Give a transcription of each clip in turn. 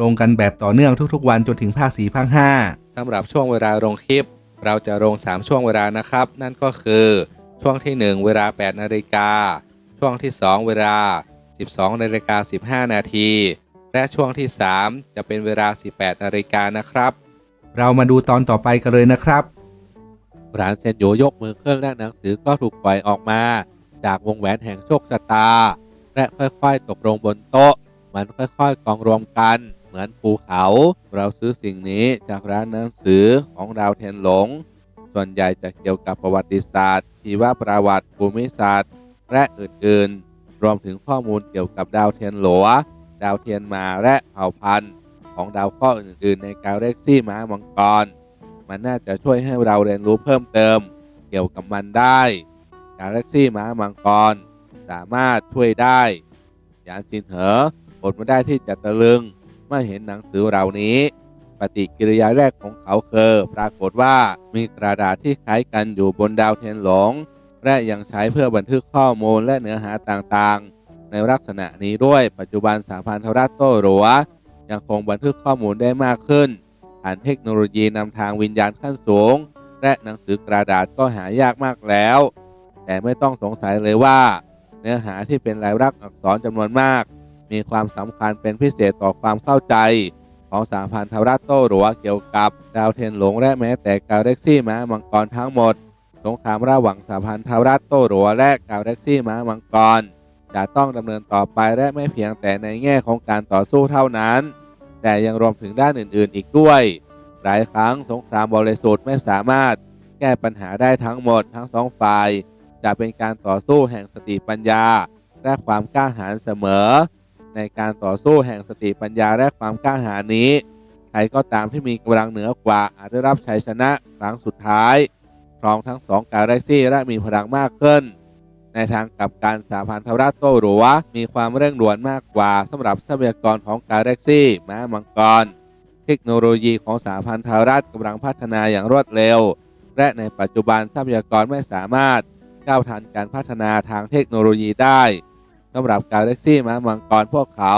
ลงกันแบบต่อเนื่องทุกๆ วันจนถึงภาค4ภาค5สำหรับช่วงเวลาลงคลิป เราจะลง 3 ช่วงเวลานะครับ นั่นก็คือช่วงที่ 1 เวลา 8 นาฬิกา ช่วงที่ 2 เวลา 12 นาฬิกา 15 นาที และช่วงที่ 3 จะเป็นเวลา 18 นาฬิกานะครับ เรามาดูตอนต่อไปกันเลยนะครับร้านเซนโยยกมือเครื่องและหนังสือก็ถูกปล่อยออกมา จากวงแหวนแห่งโชคชะตา และค่อยๆตกลงบนโต๊ะ มันค่อยๆกองรวมกัน เหมือนภูเขา เราซื้อสิ่งนี้จากร้านหนังสือของดาวเทียนหลง ส่วนใหญ่จะเกี่ยวกับประวัติศาสตร์ชีวประวัติภูมิศาสตร์ และอื่นๆ รวมถึงข้อมูลเกี่ยวกับดาวเทียนหลัวดาวเทียนมาและเผ่าพันธุ์ ของดาวเคราะห์อื่นๆ ในกาแล็กซี่ม้ามังกร มันน่าจะช่วยให้เราเรียนรู้เพิ่มเติม เกี่ยวกับมันได้กาแล็กซี่ม้ามังกร สามารถช่วยได้ ยานจินเหออดไม่ได้ที่จะตะลึง เมื่อเห็นหนังสือเหล่านี้ ปฏิกิริยาแรกของเขาคือปรากฏว่ามีกระดาษที่คล้ายกันอยู่บนดาวเทียนหลง และยังใช้เพื่อบันทึกข้อมูลและเนื้อหาต่างๆ ในลักษณะนี้ด้วยปัจจุบันสาพันธรัฐโตหรัวยังคงบันทึกข้อมูลได้มากขึ้นผ่านเทคโนโลยีนำทางวิญญาณขั้นสูง และหนังสือกระดาษก็หายากมากแล้ว แต่ไม่ต้องสงสัยเลยว่า เนื้อหาที่เป็นลายลักษณ์อักษรจำนวนมาก มีความสำคัญเป็นพิเศษต่อความเข้าใจ ของสามพันธรัฐโตหรัวเกี่ยวกับดาวเทียนหลงและแม้แต่กาแล็กซี่ม้ามังกรทั้งหมด สงครามระหว่างสามพันธรัฐโตหรัวและกาแล็กซี่ม้ามังกรจะต้องดำเนินต่อไปและไม่เพียงแต่ในแง่ของการต่อสู้เท่านั้น แต่ยังรวมถึงด้านอื่นๆ อีกด้วย หลายครั้งสงครามบริสุทธิ์ไม่สามารถแก้ปัญหาได้ทั้งหมดทั้งสองฝ่าย จะเป็นการต่อสู้แห่งสติปัญญา และความกล้าหาญเสมอ ในการต่อสู้แห่งสติปัญญาและความกล้าหาญนี้ ใครก็ตามที่มีกำลังเหนือกว่าอาจได้รับชัยชนะครั้งสุดท้ายครองทั้งสองกาแล็กซี่และมีพลังมากขึ้น ในทางกับการสาพันธรัฐโตหรัวมีความเร่งด่วนมากกว่าสำหรับทรัพยากรของกาแล็กซี่ม้ามังกร เทคโนโลยีของสาพันธรัฐกำลังพัฒนาอย่างรวดเร็ว และในปัจจุบันทรัพยากรไม่สามารถก้าวทันการพัฒนาทางเทคโนโลยีได้ สำหรับกาแล็กซี่ม้ามังกรพวกเขา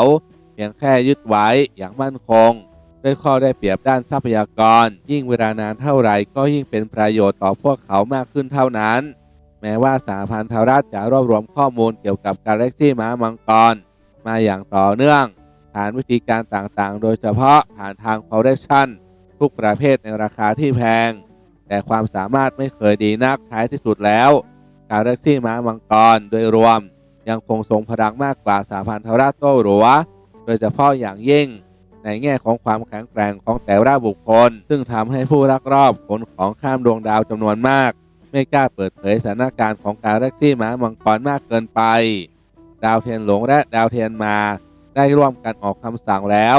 เพียงแค่ยึดไว้อย่างมั่นคง ด้วยข้อได้เปรียบด้านทรัพยากร ยิ่งเวลานานเท่าไหร่ก็ยิ่งเป็นประโยชน์ต่อพวกเขามากขึ้นเท่านั้น แม้ว่าสาพันธรัฐจะรวบรวมข้อมูลเกี่ยวกับกาแล็กซี่ม้ามังกร มาอย่างต่อเนื่อง ผ่านวิธีการต่างๆ โดยเฉพาะผ่านทางคอร์เรชันทุกประเภทในราคาที่แพง แต่ความสามารถไม่เคยดีนักท้ายที่สุดแล้ว กาแล็กซี่ม้ามังกรโดยรวม ยังคงทรงพลังมากกว่าสาพันธรัฐโตหรัว โดยเฉพาะอย่างยิ่ง ในแง่ของความแข็งแกร่งของแต่ละบุคคล ซึ่งทำให้ผู้รักรอบขนของข้ามดวงดาวจำนวนมาก ไม่กล้าเปิดเผยสถานการณ์ของกาแล็กซี่ม้ามังกรมากเกินไป ดาวเทียนหลงและดาวเทียนมาได้ร่วมกันออกคำสั่งแล้ว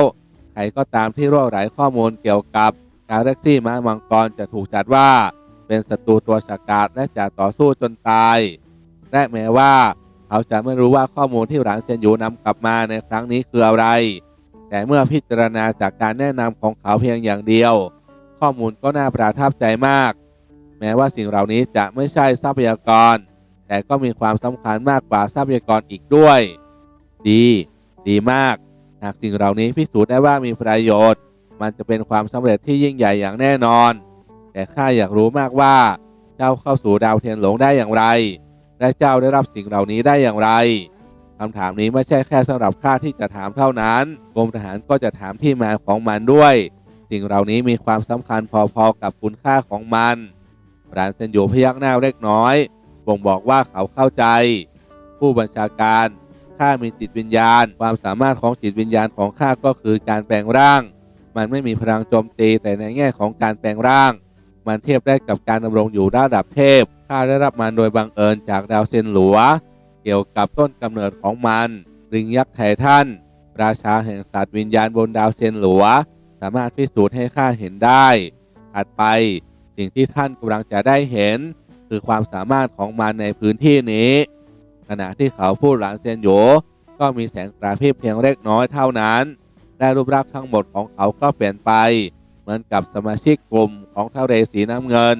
ใครก็ตามที่รั่วไหลข้อมูลเกี่ยวกับกาแล็กซี่ม้ามังกรจะถูกจัดว่า เป็นศัตรูตัวฉกาจและจะต่อสู้จนตาย และแม้ว่า เขาจะไม่รู้ว่าข้อมูลที่หลานเซนยูนำกลับมาในครั้งนี้คืออะไร แต่เมื่อพิจารณาจากการแนะนำของเขาเพียงอย่างเดียว ข้อมูลก็น่าประทับใจมาก แม้ว่าสิ่งเหล่านี้จะไม่ใช่ทรัพยากร แต่ก็มีความสำคัญมากกว่าทรัพยากรอีกด้วย ดี ดีมาก หากสิ่งเหล่านี้พิสูจน์ได้ว่ามีประโยชน์ มันจะเป็นความสำเร็จที่ยิ่งใหญ่อย่างแน่นอน แต่ข้าอยากรู้มากว่าเจ้าเข้าสู่ดาวเทียนหลงได้อย่างไร และเจ้าได้รับสิ่งเหล่านี้ได้อย่างไรคำถามนี้ไม่ใช่แค่สำหรับข้าที่จะถามเท่านั้นกรมทหารก็จะถามที่มาของมันด้วย สิ่งเหล่านี้มีความสำคัญพอๆกับคุณค่าของมันรานเซนโยพยักหน้าเล็กน้อยบ่งบอกว่าเขาเข้าใจ ผู้บัญชาการข้ามีจิตวิญญาณ ความสามารถของจิตวิญญาณของข้าก็คือการแปลงร่าง มันไม่มีพลังโจมตีแต่ในแง่ของการแปลงร่าง มันเทียบได้กับการดำรงอยู่ระดับเทพ ข้าได้รับมันโดยบังเอิญจากดาวเซนหลัว เกี่ยวกับต้นกำเนิดของมัน ริงยักษ์ไททันราชาแห่งสัตว์วิญญาณบนดาวเซนหลัว สามารถพิสูจน์ให้ข้าเห็นได้ถัดไปสิ่งที่ท่านกำลังจะได้เห็น คือความสามารถของมันในพื้นที่นี้ ขณะที่เขาพูดหลังเซียนโยก็มีแสงกระพริบเพียงเล็กน้อยเท่านั้น และรูปร่างทั้งหมดของเขาก็เปลี่ยนไป เหมือนกับสมาชิกกลุ่ม ของทะเลสีน้ำเงิน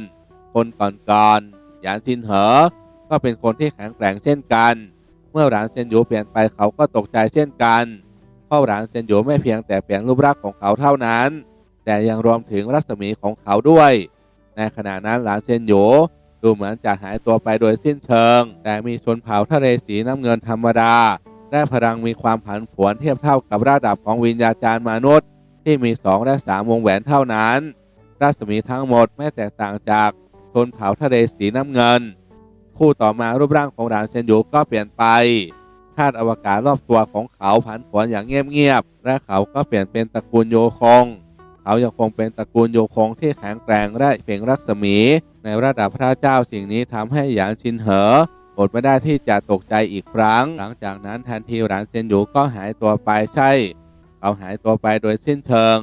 คนก่อนๆหยานชินเหอ ก็เป็นคนที่แข็งแกร่งเช่นกัน เมื่อหลานเซียนหยูเปลี่ยนไปเขาก็ตกใจเช่นกันเพราะหลานเซียนหยูไม่เพียงแต่เปลี่ยนรูปร่างของเขาเท่านั้น แต่ยังรวมถึงรัศมีของเขาด้วย ในขณะนั้นหลานเซียนหยูดูเหมือนจะหายตัวไปโดยสิ้นเชิง แต่มีชนเผ่าทะเลสีน้ำเงินธรรมดาและพลังมีความผันผวนเทียบเท่ากับระดับของวิญญาจารย์มนุษย์ ที่มี 2 และ 3 วงแหวนเท่านั้น รัศมีทั้งหมดไม่แตกต่างจากชนเผ่าทะเลสีน้ำเงิน คู่ต่อมารูปร่างของหลานเซียนยูก็เปลี่ยนไปธาตุอวกาศรอบตัวของเขาผันผวนอย่างเงียบๆและเขาก็เปลี่ยนเป็นตระกูลโยคง เขายังคงเป็นตระกูลโยคงที่แข็งแกร่งและเพ่งรัศมี ในระดับพระเจ้าสิ่งนี้ทำให้หยางชินเหออดไม่ได้ที่จะตกใจอีกครั้ง หลังจากนั้นทันทีหลานเซนยูก็หายตัวไปใช่ เขาหายตัวไปโดยสิ้นเชิง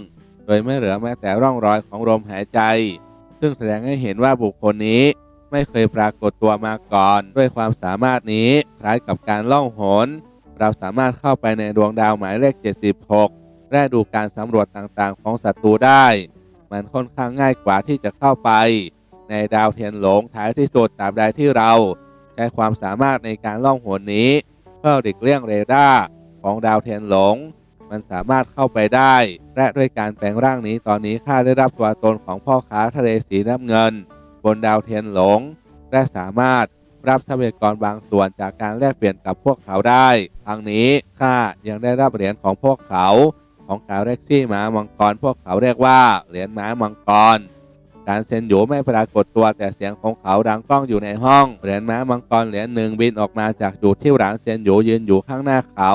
ดยไม่เหลือแม้แต่ร่องรอยของลมหายใจ ซึ่งแสดงให้เห็นว่าบุคคลนี้ไม่เคยปรากฏตัวมาก่อน ด้วยความสามารถนี้คล้ายกับการล่องหน เราสามารถเข้าไปในดวงดาวหมายเลข 76 และดูการสำรวจต่างๆ ของศัตรูได้ มันค่อนข้างง่ายกว่าที่จะเข้าไป ในดาวเทียนหลงท้ายที่สุดตราบใดที่เรา ใช้ความสามารถในการล่องหนนี้ เพื่อหลีกเลี่ยงเรดาร์ของดาวเทียนหลง มันสามารถเข้าไปได้ และด้วยการแปลงร่างนี้ตอนนี้ข้าได้รับตัวตนของพ่อค้าทะเลสีน้ำเงิน บนดาวเทียนหลง และสามารถรับทรัพยากรบางส่วนจากการแลกเปลี่ยนกับพวกเขาได้ทั้งนี้ข้ายังได้รับเหรียญของพวกเขาของกาวเร็กซี่ม้ามังกรพวกเขาเรียกว่าเหรียญม้ามังกรการเซนอยู่ไม่ปรากฏตัวแต่เสียงของเขาดังก้องอยู่ในห้องเหรียญม้ามังกรเหรียญหนึ่งบินออกมาจากจุดที่หลานเซนอยู่ยืนอยู่ข้างหน้าเขา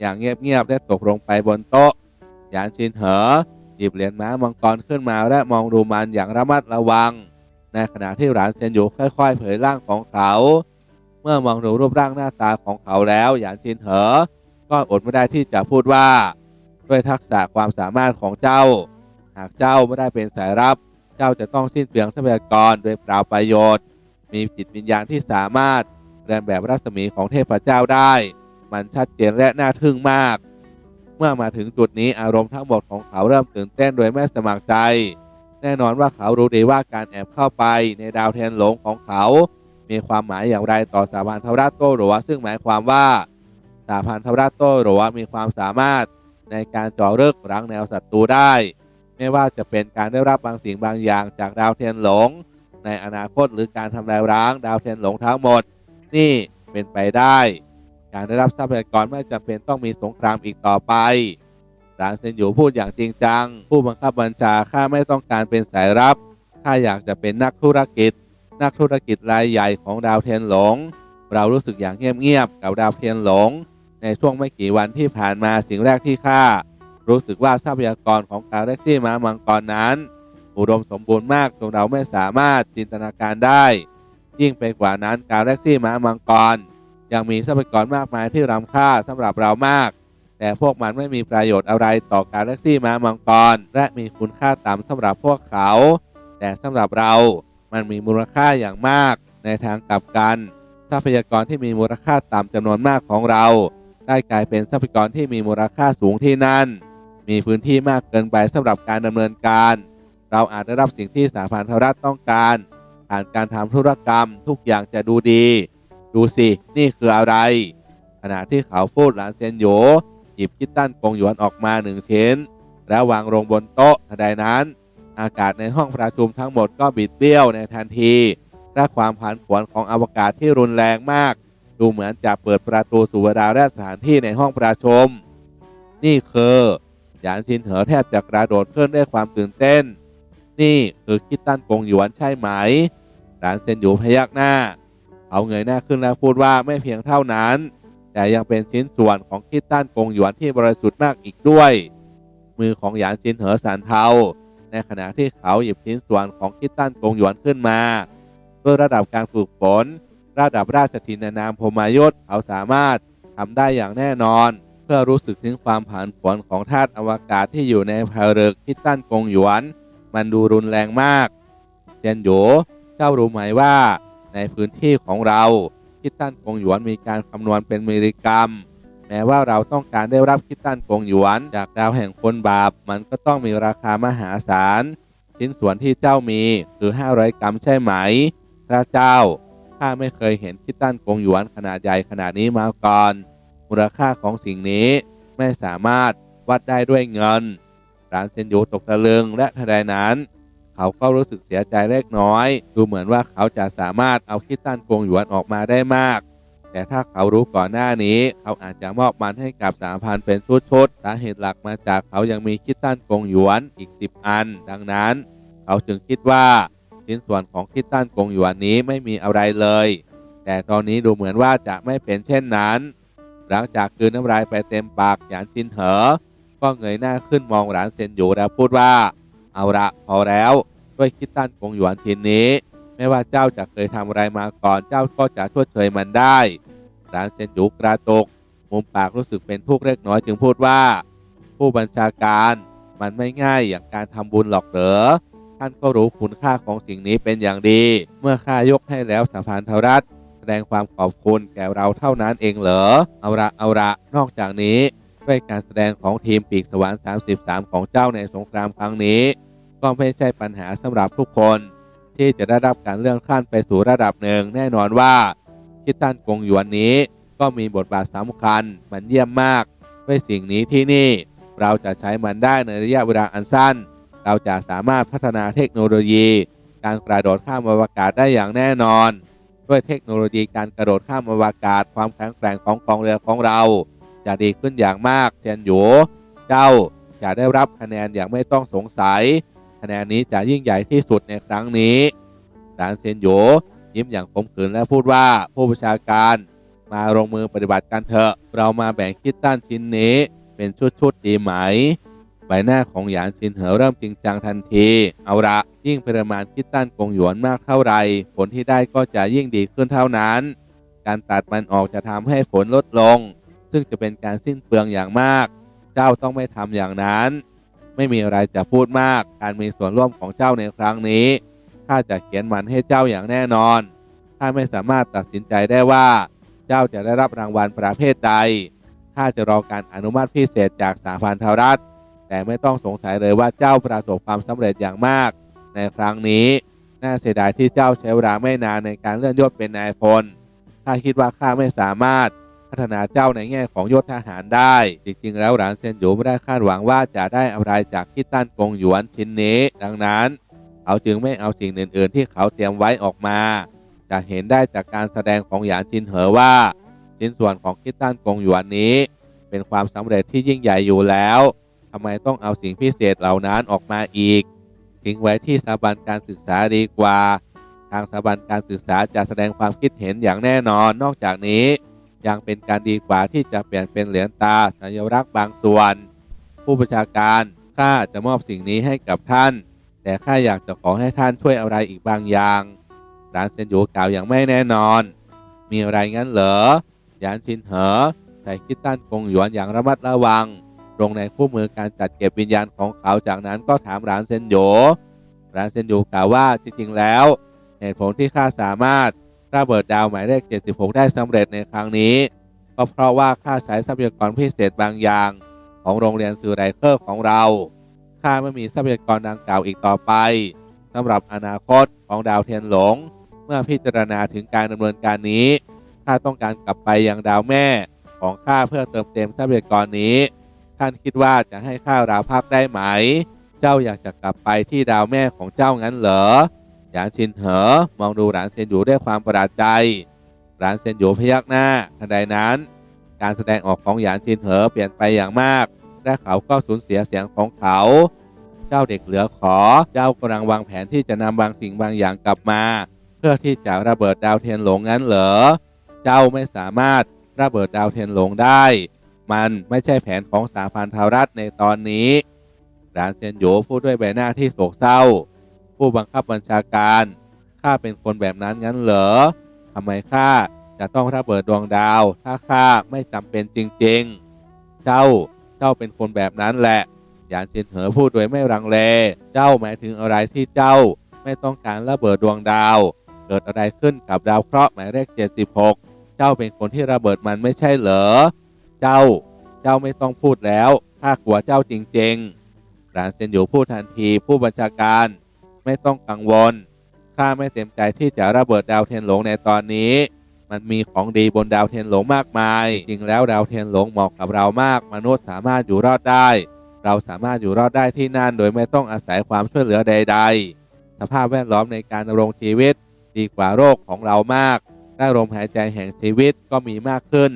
อย่างเงียบๆได้ตกลงไปบนโต๊ะ หยานชินเหอหยิบเหรียญม้ามังกรขึ้นมาและมองดูมันอย่างระมัดระวัง ในขณะที่หลานเซียนอยู่ค่อยๆ เผยร่างของเขา เมื่อมองดูรูปร่างหน้าตาของเขาแล้ว หยานชินเหอ ก็อดไม่ได้ที่จะพูดว่า ด้วยทักษะความสามารถของเจ้า หากเจ้าไม่ได้เป็นสายรับ เจ้าจะต้องสิ้นเปลืองทรัพยากรโดยเปล่าประโยชน์ มีจิตวิญญาณที่สามารถเรียนแบบรัศมีของเทพเจ้าได้ มันชัดเจนและน่าทึ่งมาก เมื่อมาถึงจุดนี้อารมณ์ทั้งหมดของเขาเริ่มตื่นเต้นโดยไม่สมัครใจ แน่นอนว่าเขารู้ดีว่าการแอบเข้าไปในดาวเทียนหลงของเขา มีความหมายอย่างไรต่อสาพันธรัตโตหรือว่าซึ่งหมายความว่าสาพันธรัตโตหรือว่ามีความสามารถในการจ่อเลิกรั้งแนวศัตรูได้ ไม่ว่าจะเป็นการได้รับบางสิ่งบางอย่างจากดาวเทียนหลง ในอนาคตหรือการทำลายร้างดาวเทียนหลงทั้งหมด นี่เป็นไปได้ การได้รับทรัพยากรไม่จำเป็นต้องมีสงครามอีกต่อไปหลานเซนอยู่พูดอย่างจริงจัง ผู้บังคับบัญชาข้าไม่ต้องการเป็นสายรับข้าอยากจะเป็นนักธุรกิจ นักธุรกิจรายใหญ่ของดาวเทียนหลง เรารู้สึกอย่างเงียบๆกับดาวเทียนหลง ในช่วงไม่กี่วันที่ผ่านมาสิ่งแรกที่ข้ารู้สึกว่าทรัพยากรของกาแล็กซี่ม้ามังกรนั้น อุดมสมบูรณ์มากจนเราไม่สามารถจินตนาการได้ ยิ่งไปกว่านั้นกาแล็กซี่ม้ามังกร ยังมีทรัพยากรมากมายที่ล้ำค่าสำหรับเรามาก แต่พวกมันไม่มีประโยชน์อะไรต่อกาแล็กซี่ม้ามังกร และมีคุณค่าต่ำสำหรับพวกเขา แต่สำหรับเรามันมีมูลค่าอย่างมาก ในทางกลับกัน ทรัพยากรที่มีมูลค่าต่ำจำนวนมากของเรา ได้กลายเป็นทรัพยากรที่มีมูลค่าสูงที่นั่น มีพื้นที่มากเกินไปสำหรับการดำเนินการ เราอาจได้รับสิ่งที่สาพันธรัฐต้องการผ่านการทำธุรกรรมทุกอย่างจะดูดี ดูสิ นี่คืออะไร ขณะที่เขาพูดหลานเซียนโยหยิบคิตตันกงหยวนออกมาหนึ่งชิ้น แล้ววางลงบนโต๊ะทันใดนั้น อากาศในห้องประชุมทั้งหมดก็บิดเบี้ยวในทันทีและความผันผวนของอวกาศที่รุนแรงมาก ดูเหมือนจะเปิดประตูสู่เวลาและสถานที่ในห้องประชุมนี่คือหยานชินเหอแทบจะกระโดดขึ้นด้วยความตื่นเต้น นี่คือคิตตันกงหยวนใช่ไหม หลานเซนอยู่พยักหน้า เขาเงยหน้าขึ้นแล้วพูดว่าไม่เพียงเท่านั้น แต่ยังเป็นชิ้นส่วนของคิตตันกงหยวนที่บริสุทธิ์มากอีกด้วย มือของหยานชินเหอสันเทาในขณะที่เขาหยิบชิ้นส่วนของคิตตันกงหยวนขึ้นมาด้วยระดับการฝึกฝนระดับราชทินานามพมายศเขาสามารถทำได้อย่างแน่นอน เพื่อรู้สึกถึงความผันผวนของธาตุอวกาศที่อยู่ในผลึกคิดตันกงหยวน มันดูรุนแรงมากเจียนโหยเจ้ารู้ไหมว่า ในพื้นที่ของเราคิดตันกงหยวนมีการคำนวณเป็นมิลลิกรัม แม้ว่าเราต้องการได้รับคิดตันกงหยวน จากดาวแห่งคนบาป มันก็ต้องมีราคามหาศาล ชิ้นส่วนที่เจ้ามีคือ 500 กรัมใช่ไหม พระเจ้า ข้าไม่เคยเห็นคิดตันกงหยวนขนาดใหญ่ขนาดนี้มาก่อน มูลค่าของสิ่งนี้ไม่สามารถวัดได้ด้วยเงินร้านเซนยูตกตะลึงและทันใดนั้น เขาก็รู้สึกเสียใจเล็กน้อย ดูเหมือนว่าเขาจะสามารถเอาคิดตันกงหยวนออกมาได้มาก แต่ถ้าเขารู้ก่อนหน้านี้ เขาอาจจะมอบมันให้กับสามพันเป็นชุดๆสาเหตุหลักมาจากเขายังมีคิดตันกงหยวนอีก 10 อัน ดังนั้น เขาจึงคิดว่าชิ้นส่วนของคิดตันกงหยวนนี้ไม่มีอะไรเลย แต่ตอนนี้ดูเหมือนว่าจะไม่เป็นเช่นนั้น หลังจากคืนน้ำลายไปเต็มปากหยานชินเหอ ก็เงยหน้าขึ้นมองหลานเซนอยู่แล้วพูดว่า เอาละพอแล้วด้วยคิดตั้นกงหยวนชิ้นนี้ ไม่ว่าเจ้าจะเคยทำอะไรมาก่อนเจ้าก็จะชดเชยมันได้หลานเซนยูกระตก มุมปากรู้สึกเป็นทุกข์เล็กน้อยจึงพูดว่า ผู้บัญชาการมันไม่ง่ายอย่างการทำบุญหรอกเหรอท่านก็รู้คุณค่าของสิ่งนี้เป็นอย่างดี เมื่อข้ายกให้แล้วสาพันธรัฐ แสดงความขอบคุณแก่เราเท่านั้นเองเหรอ เอาละเอาละนอกจากนี้ ด้วยการแสดงของทีมปีกสวรรค์ 33 ของเจ้าในสงครามครั้งนี้ ก็ไม่ใช่ปัญหาสำหรับทุกคน ที่จะได้รับการเลื่อนขั้นไปสู่ระดับหนึ่งแน่นอนว่าคิดตันกงหยวนนี้ก็มีบทบาทสำคัญมันเยี่ยมมากด้วยสิ่งนี้ที่นี่ เราจะใช้มันได้ในระยะเวลาอันสั้น เราจะสามารถพัฒนาเทคโนโลยี การกระโดดข้ามอวกาศได้อย่างแน่นอน ด้วยเทคโนโลยีการกระโดดข้ามอวกาศความแข็งแกร่งของกองเรือของเรา จะดีขึ้นอย่างมากเซียนหยูเจ้าจะได้รับคะแนนอย่างไม่ต้องสงสัย คะแนนนี้จะยิ่งใหญ่ที่สุดในครั้งนี้หลานเซียนหยูยิ้มอย่างขมขื่นและพูดว่าผู้ประชาการมาลงมือปฏิบัติกันเถอะ เรามาแบ่งคิดตั้นชิ้นนี้เป็นชุดๆดีไหม ใบหน้าของหยานชินเหอเริ่มจริงจังทันที เอาละยิ่งปริมาณคิดตั้นกงหยวนมากเท่าไหร่ผลที่ได้ก็จะยิ่งดีขึ้นเท่านั้น การตัดมันออกจะทำให้ผลลดลง ซึ่งจะเป็นการสิ้นเปลืองอย่างมาก เจ้าต้องไม่ทำอย่างนั้น ไม่มีอะไรจะพูดมาก การมีส่วนร่วมของเจ้าในครั้งนี้ข้าจะเขียนมันให้เจ้าอย่างแน่นอนข้าไม่สามารถตัดสินใจได้ว่า เจ้าจะได้รับรางวัลประเภทใดข้าจะรอการอนุมัติพิเศษจากสาพันธรัฐ แต่ไม่ต้องสงสัยเลยว่าเจ้าประสบความสำเร็จอย่างมาก ในครั้งนี้ น่าเสียดายที่เจ้าใช้เวลาไม่นานในการเลื่อนยศเป็นนายพลข้าคิดว่าข้าไม่สามารถ พัฒนาเจ้าในแง่ของยศทหารได้ จริง ๆ แล้วหลานเซียนหยูไม่ได้คาดหวังว่าจะได้อะไรจากคิดตันกงหยวนชิ้นนี้ ดังนั้นเขาจึงไม่เอาสิ่งอื่น ๆ ที่เขาเตรียมไว้ออกมา จะเห็นได้จากการแสดงของหยานชินเหอว่าชิ้นส่วนของคิดตันกงหยวนนี้ เป็นความสำเร็จที่ยิ่งใหญ่อยู่แล้วทำไมต้องเอาสิ่งพิเศษเหล่านั้นออกมาอีก ทิ้งไว้ที่สถาบันการศึกษาดีกว่า ทางสถาบันการศึกษาจะแสดงความคิดเห็นอย่างแน่นอน นอกจากนี้ ยังเป็นการดีกว่าที่จะเปลี่ยนเป็นเหรียญตาสัญลักษณ์บางส่วน ผู้ประชาการข้าจะมอบสิ่งนี้ให้กับท่าน แต่ข้าอยากจะขอให้ท่านช่วยอะไรอีกบางอย่างหลานเซนหยูกล่าวอย่างไม่แน่นอน มีอะไรงั้นเหรอหยานชินเหอใส่คิดตันกงหยวนอย่างระมัดระวังลงในคู่มือการจัดเก็บวิญญาณของเขาจากนั้นก็ถามหลานเซนโยหลานเซนโยกล่าวว่าจริงๆแล้ว เหตุผลที่ข้าสามารถ ระเบิดดาวหมายเลข 76 ได้สำเร็จในครั้งนี้ ก็เพราะว่าข้าใช้ทรัพยากรพิเศษบางอย่าง ของโรงเรียนซูไรเคอร์ของเราข้าไม่มีทรัพยากรดังกล่าวอีกต่อไปสำหรับอนาคตของดาวเทียนหลง เมื่อพิจารณาถึงการดำเนินการนี้ข้าต้องการกลับไปยังดาวแม่ของข้าเพื่อเติมเต็มทรัพยากรนี้ ท่านคิดว่าจะให้ข้าราพักได้ไหม เจ้าอยากจะกลับไปที่ดาวแม่ของเจ้างั้นเหรอ หยานชินเหอมองดูหลานเซียนอยู่ด้วยความประหลาดใจหลานเซียนอยู่พยักหน้าทันใดนั้น การแสดงออกของหยานชินเหอเปลี่ยนไปอย่างมากและเขาก็สูญเสียเสียงของเขา เจ้าเด็กเหลือขอ เจ้ากำลังวางแผนที่จะนำบางสิ่งบางอย่างกลับมา เพื่อที่จะระเบิดดาวเทียนหลงงั้นเหรอ เจ้าไม่สามารถระเบิดดาวเทียนหลงได้ มันไม่ใช่แผนของสาพันธรัฐในตอนนี้หลานเซียนโหยพูดด้วยใบหน้าที่โศกเศร้า ผู้บังคับบัญชาการ ข้าเป็นคนแบบนั้นงั้นเหรอทำไมข้าจะต้องระเบิดดวงดาว ถ้าข้าไม่จำเป็นจริงๆ เจ้า เจ้าเป็นคนแบบนั้นแหละ หยานจินเหอพูดโดยไม่รังเล เจ้าหมายถึงอะไรที่เจ้าไม่ต้องการระเบิดดวงดาว เกิดอะไรขึ้นกับดาวเคราะห์หมายเลข76 เจ้าเป็นคนที่ระเบิดมันไม่ใช่เหรอ เจ้า เจ้าไม่ต้องพูดแล้วข้ากลัวเจ้าจริงๆหลานเซนอยู่พูดทันทีผู้บัญชาการ ไม่ต้องกังวล ข้าไม่เต็มใจที่จะระเบิดดาวเทียนหลงในตอนนี้ มันมีของดีบนดาวเทียนหลงมากมาย จริงแล้วดาวเทียนหลงเหมาะกับเรามาก มนุษย์สามารถอยู่รอดได้ เราสามารถอยู่รอดได้ที่นั่นโดยไม่ต้องอาศัยความช่วยเหลือใด ๆ สภาพแวดล้อมในการดำรงชีวิต ดีกว่าโรคของเรามากได้ลมหายใจแห่งชีวิตก็มีมากขึ้น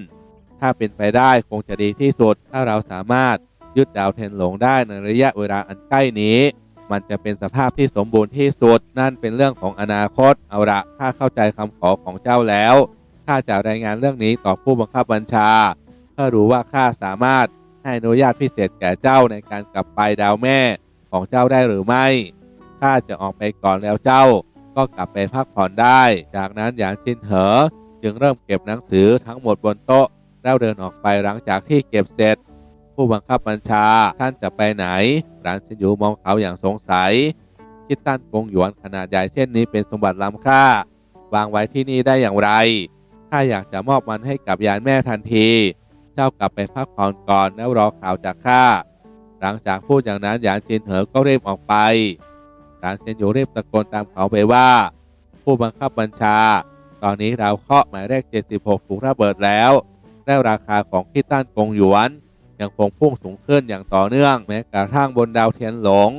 ถ้าเป็นไปได้คงจะดีที่สุด ถ้าเราสามารถยึดดาวเทนหลงได้ในระยะเวลาอันใกล้นี้ มันจะเป็นสภาพที่สมบูรณ์ที่สุด นั่นเป็นเรื่องของอนาคตเอาละข้าเข้าใจคำขอของเจ้าแล้วข้าจะรายงานเรื่องนี้ต่อผู้บังคับบัญชาเพื่อรู้ว่าข้าสามารถให้อนุญาตพิเศษแก่เจ้าในการกลับไปดาวแม่ของเจ้าได้หรือไม่ข้าจะออกไปก่อนแล้วเจ้า ก็กลับไปพักผ่อนได้ จากนั้นหยางชินเหอ จึงเริ่มเก็บหนังสือทั้งหมดบนโต๊ะแล้วเดินออกไปหลังจากที่เก็บเสร็จ ผู้บังคับบัญชาท่านจะไปไหนหลานชินยูมองเขาอย่างสงสัย คิดตั้นกงหยวนขนาดใหญ่เช่นนี้เป็นสมบัติล้ำค่า วางไว้ที่นี่ได้อย่างไรข้าอยากจะมอบมันให้กับยานแม่ทันที เจ้ากลับไปพักผ่อนก่อนแล้วรอข่าวจากข้า หลังจากพูดอย่างนั้นหยานชินเหอก็รีบออกไปหลานชินยู่รีบตะโกนตามเขาไปว่า ผู้บังคับบัญชา ตอนนี้เราเคาะหมายเลข76ถูกระเบิดแล้วและราคาของคิดตั้นกงหยวน ยังคงพุ่งสูงขึ้นอย่างต่อเนื่องแม้กระทั่งบนดาวเทียนหลง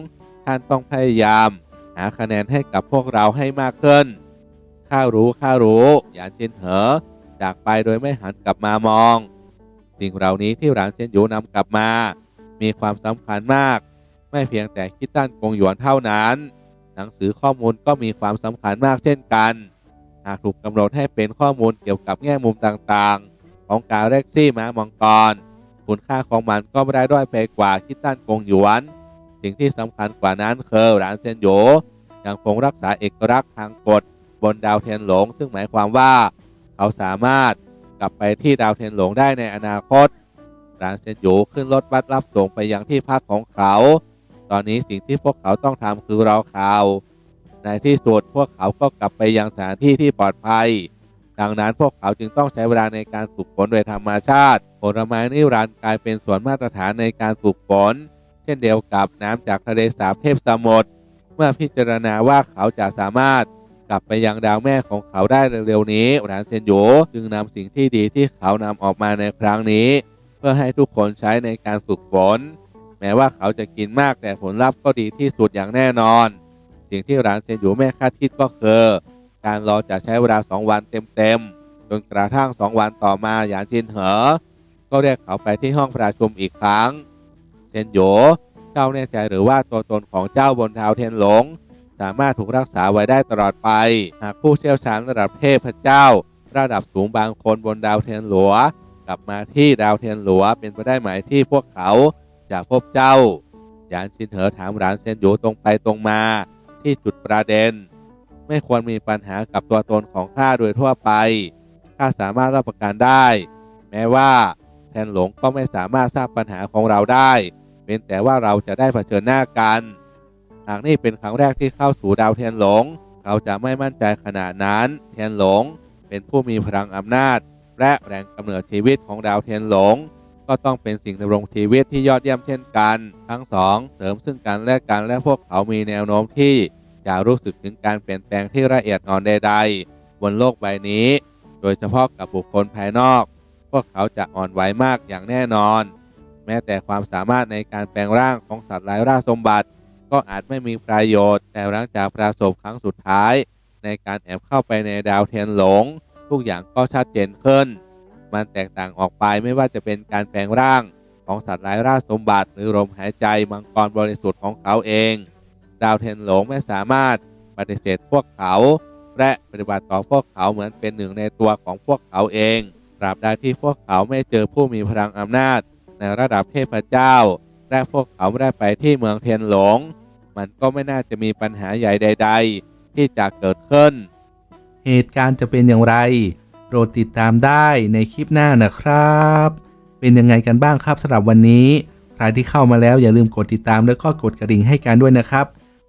ท่านต้องพยายาม หาคะแนนให้กับพวกเราให้มากขึ้น ข้ารู้ข้ารู้หยานจินเหอ จากไปโดยไม่หันกลับมามอง สิ่งเหล่านี้ที่หลานเซียนหยูนำกลับมา มีความสำคัญมาก ไม่เพียงแต่คิดตั้นกงหยวนเท่านั้น หนังสือข้อมูลก็มีความสำคัญมากเช่นกัน หากถูกกำหนดให้เป็นข้อมูลเกี่ยวกับแง่มุมต่างๆ ของการเร็กซี่ม้ามังกร คุณค่าของมันก็ไม่ได้ด้อยไปกว่าคิดตั้นกงหยวน สิ่งที่สำคัญกว่านั้นคือหลานเซนโยยังคงรักษาเอกลักษณ์ทางกฎบนดาวเทียนหลง ซึ่งหมายความว่า เขาสามารถกลับไปที่ดาวเทียนหลงได้ในอนาคตหลานเซนโยขึ้นรถบัสรับส่งไปยังที่พักของเขา ตอนนี้สิ่งที่พวกเขาต้องทำคือรอข่าวในที่สุดพวกเขาก็กลับไปยังสถานที่ที่ปลอดภัย ดังนั้นพวกเขาจึงต้องใช้เวลาในการฝึกฝนโดยธรรมชาติผลไม้นิรันดร์กลายเป็นส่วนมาตรฐานในการฝึกฝนเช่นเดียวกับน้ำจากทะเลสาบเทพสมุทรเมื่อพิจารณาว่าเขาจะสามารถกลับไปยังดาวแม่ของเขาได้เร็วๆนี้หลานเซนโยจึงนำสิ่งที่ดีที่เขานำออกมาในครั้งนี้ เพื่อให้ทุกคนใช้ในการฝึกฝน แม้ว่าเขาจะกินมากแต่ผลลัพธ์ก็ดีที่สุดอย่างแน่นอน สิ่งที่หลานเซนโยไม่คาดคิดก็คือ การรอจะใช้เวลาสองวันเต็มๆจนกระทั่งสองวันต่อมาหยานจินเหอ ก็เรียกเขาไปที่ห้องประชุมอีกครั้งเซนโยเจ้าแน่ใจหรือว่าตัวตนของเจ้าบนดาวเทียนหลง สามารถถูกรักษาไว้ได้ตลอดไป หากผู้เชี่ยวชาญระดับเทพเจ้า ระดับสูงบางคนบนดาวเทียนหลัว กลับมาที่ดาวเทียนหลัวเป็นไปได้ไหมที่พวกเขาจะพบเจ้าหยานชินเหอถามหลานเซนโยตรงไปตรงมา ที่จุดประเด็น ไม่ควรมีปัญหากับตัวตนของข้าโดยทั่วไป ข้าสามารถรับประกันได้ แม้ว่าแทนหลงก็ไม่สามารถทราบปัญหาของเราได้ เป็นแต่ว่าเราจะได้เผชิญหน้ากัน หากนี่เป็นครั้งแรกที่เข้าสู่ดาวเทียนหลง เขาจะไม่มั่นใจขนาดนั้นเทียนหลง เป็นผู้มีพลังอำนาจ และแรงกำเนิดชีวิตของดาวเทียนหลง ก็ต้องเป็นสิ่งดำรงชีวิตที่ยอดเยี่ยมเช่นกัน ทั้งสองเสริมซึ่งกันและกันและพวกเขามีแนวโน้มที่ จะรู้สึกถึงการเปลี่ยนแปลงที่ละเอียดอ่อนใดๆ บนโลกใบนี้ โดยเฉพาะกับบุคคลภายนอก พวกเขาจะอ่อนไหวมากอย่างแน่นอน แม้แต่ความสามารถในการแปลงร่างของสัตว์ไร้ราสมบัติ ก็อาจไม่มีประโยชน์ แต่หลังจากประสบครั้งสุดท้าย ในการแอบเข้าไปในดาวเทียนหลง ทุกอย่างก็ชัดเจนขึ้น มันแตกต่างออกไปไม่ว่าจะเป็นการแปลงร่างของสัตว์ไร้ราสมบัติ หรือลมหายใจมังกรบริสุทธิ์ของเขาเอง ดาวเทียนหลงไม่สามารถปฏิเสธพวกเขา และปฏิบัติต่อพวกเขาเหมือนเป็นหนึ่งในตัวของพวกเขาเองตราบใดที่พวกเขาไม่เจอผู้มีพลังอำนาจ ในระดับเทพเจ้า และพวกเขาไม่ได้ไปที่เมืองเทียนหลง มันก็ไม่น่าจะมีปัญหาใหญ่ใด ๆ ที่จะเกิดขึ้น เหตุการณ์จะเป็นอย่างไร โปรดติดตามได้ในคลิปหน้านะครับ เป็นยังไงกันบ้างครับสำหรับวันนี้ ใครที่เข้ามาแล้วอย่าลืมกดติดตามแล้วก็กดกระดิ่งให้กันด้วยนะครับ